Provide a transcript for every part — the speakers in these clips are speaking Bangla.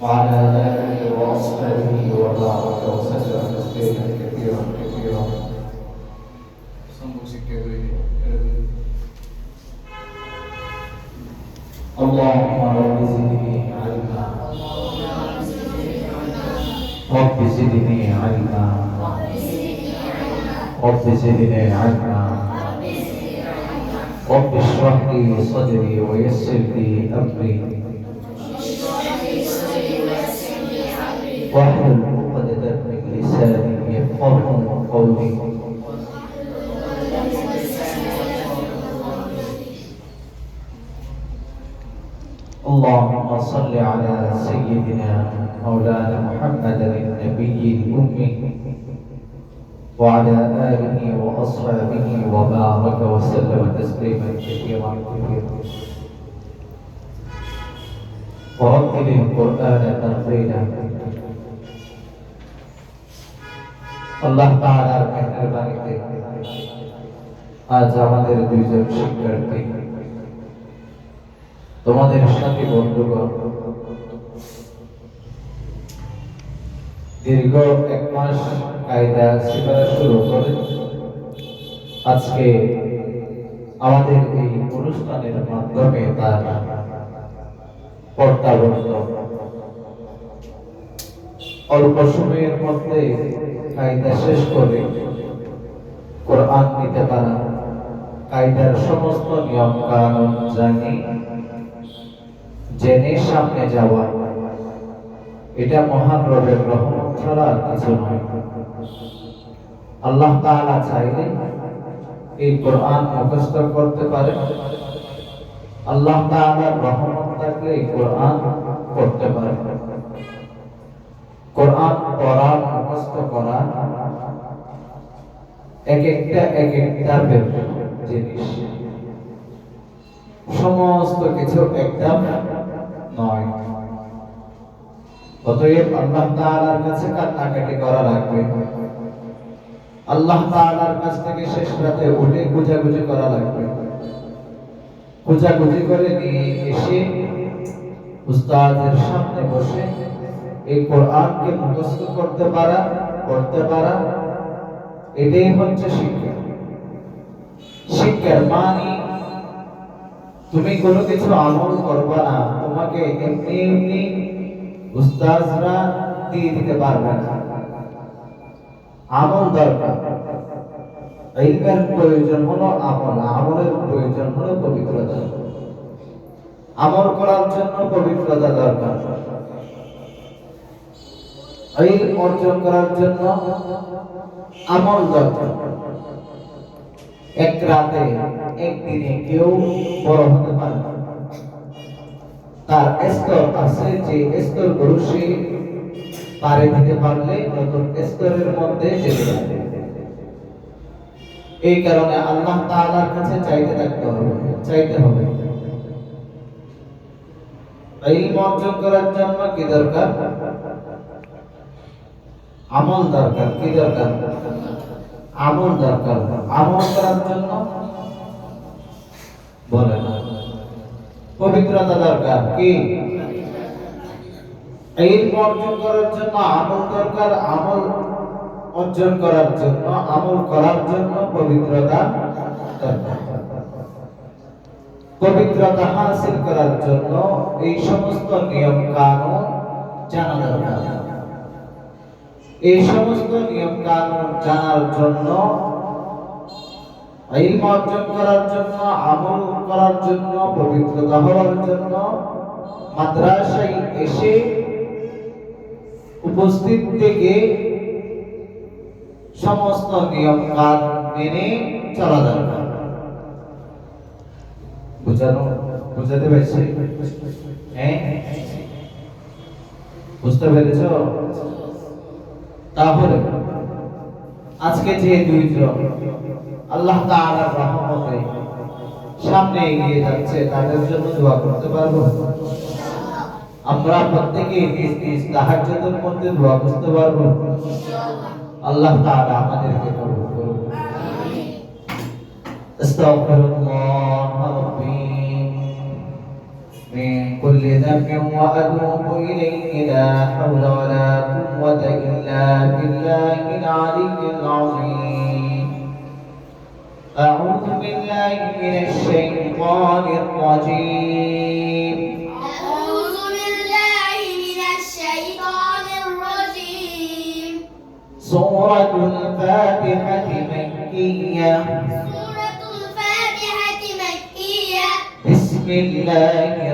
وعلى آله وأصحابه وبارك وسلم تسليما كثيرا كثيرا اللهم رب زدني علما رب زدني علما رب زدني علما رب اشرح لي صدري ويسر لي أمري. واحلل عقدة من لساني يفقه قولي. اللهم صل على سيدنا مولانا محمد النبي الأمي. وعلى آله وأصحابه وبارك وسلم تسليما كثيرا كثيرا ورتل القرآن ترتيلا আল্লাহ তাআলার মেহেরবানিতে আজ আমাদের দুইজন শিক্ষার্থী তোমাদের সাথে বন্ধুগণ দীর্ঘ এক মাস কায়দা শেখানো শুরু করে। আজকে আমাদের এই অনুষ্ঠানের মাধ্যমে তার পর্দাবন্ত অল্প সময়ের মধ্যে কায়দা শেষ করে কোরআন নিতে পারা কায়দার সমস্ত নিয়ম কানুন জানি, জেনে সামনে যাওয়া। এটা মহান রবের রহমত ছাড়া আর কিছু নয়। আল্লাহ তাআলা চাইলে এই কোরআন মুখস্থ করতে পারে। আল্লাহ তাআলার রহমত থাকলে এই কোরআন করতে পারে। কোরআন পড়া, মুখস্থ করা এক একটা এক একটা জিনিস। সমস্ত কিছু একদম নয়। অতএব আল্লাহ তাআলার কাছে কান্নাকাটি করা লাগবে। আল্লাহ তাআলার কাছ থেকে শেষ রাতে উঠে গুজাগুজি করা লাগবে। গুজাগুজি করে নিয়ে এসে উস্তাদের সামনে বসে এই কোরআনকে মুখস্থ করতে পারা, পড়তে পারা, এটাই হচ্ছে শিক্ষা। শিক্ষার মানে তুমি কোনো কিছু আমল করবা না, তোমাকে এমনি এমনি উস্তাজরা দিয়ে দিতে পারবে না। আমল দরকার। ইলমের প্রয়োজন হলো আমল, আমলের প্রয়োজন হলো পবিত্রতা। আমল করার জন্য পবিত্রতা দরকার। ইলম অর্জন করার জন্য আমল দরকার। এক রাতে, একদিনে কেউ বড় হতে পারে না। তার স্তর আছে যে স্তর গুরু সে পারে দিতে পারলে নতুন স্তরের মধ্যে যেতে এই কারণে আল্লাহ তাআলার কাছে চাইতে থাকতে হবে, চাইতে হবে। ইলম অর্জন করার জন্য কি দরকার? আমল দরকার, কি দরকার? আমল দরকার। আমল করার জন্য পবিত্রতা দরকার, কি? ইলম অর্জন করার জন্য, আমল দরকার, আমল অর্জন করার জন্য, আমল করার জন্য পবিত্রতা পবিত্রতা হাসিল করার জন্য এই সমস্ত নিয়ম কানুন জানা দরকার। এই সমস্ত নিয়ম কানুন জানার জন্য ইলম অর্জন করার জন্য, আমল করার জন্য, পবিত্রতা হওয়ার জন্য মাদ্রাসায় এসে উপস্থিত থেকে সমস্ত নিয়ম কানুন মেনে চলা দরকার। বুঝানো, বুঝাতে পেরেছি? হ্যাঁ? বুঝতে পেরেছ? তাহলে আজকে যে দরিদ্র আল্লাহ তাআলার রহমতে সামনে এগিয়ে যাচ্ছে, তাদের জন্য দোয়া করতে পারব? আমরা প্রত্যেকে নিজ নিজ তাহাজ্জুদের মধ্যে দোয়া করতে পারব। আল্লাহ তাআলা আমাদেরকে কবুল করুন আস্তাগফিরুল্লাহ। রাব্বি من كل ذنب وأتوب إليه لا حول ولا قوة إلا بالله العلي العظيم. أعوذ بالله من الشيطان الرجيم. أعوذ بالله من الشيطان الرجيم. سورة الفاتحة مكية. سورة الفاتحة مكية. بسم الله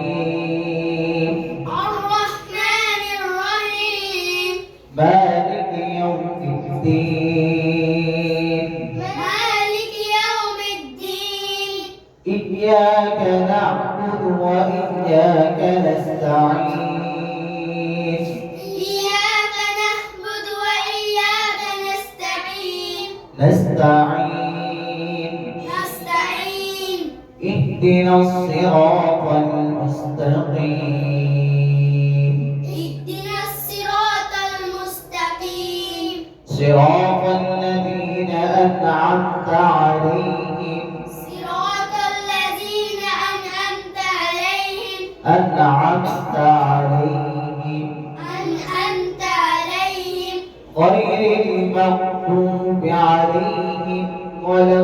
وإياك نستعين. إياك نعبد وإياك نستعين. نستعين. نستعين. اهدنا الصراط المستقيم. اهدنا الصراط المستقيم. صراط غير المغضوب عليهم ولا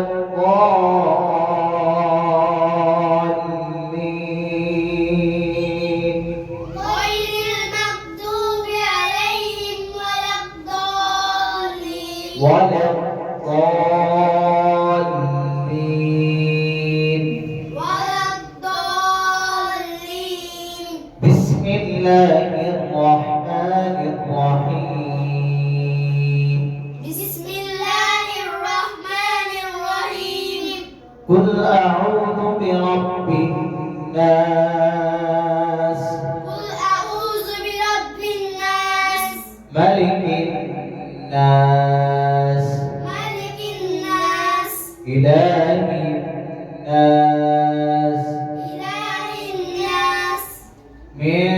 الضالين غير المغضوب عليهم ولا الضالين ولا الضالين قل أعوذ برب الناس. قل أعوذ برب الناس. ملك الناس. ملك الناس. إله الناس. إله الناس. من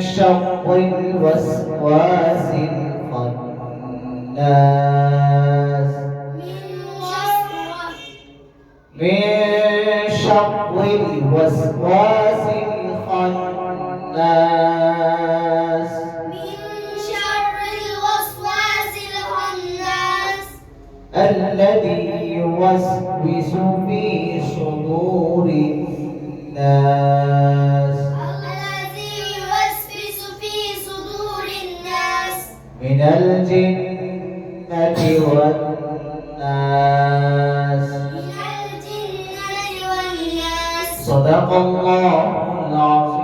شر الوسواس الخناس. الوسواس الخناس. من شر الوسواس الخناس. الذي يوسوس في صدور الناس. الذي يوسوس في صدور الناس. من الجنة والناس. صدق الله العظيم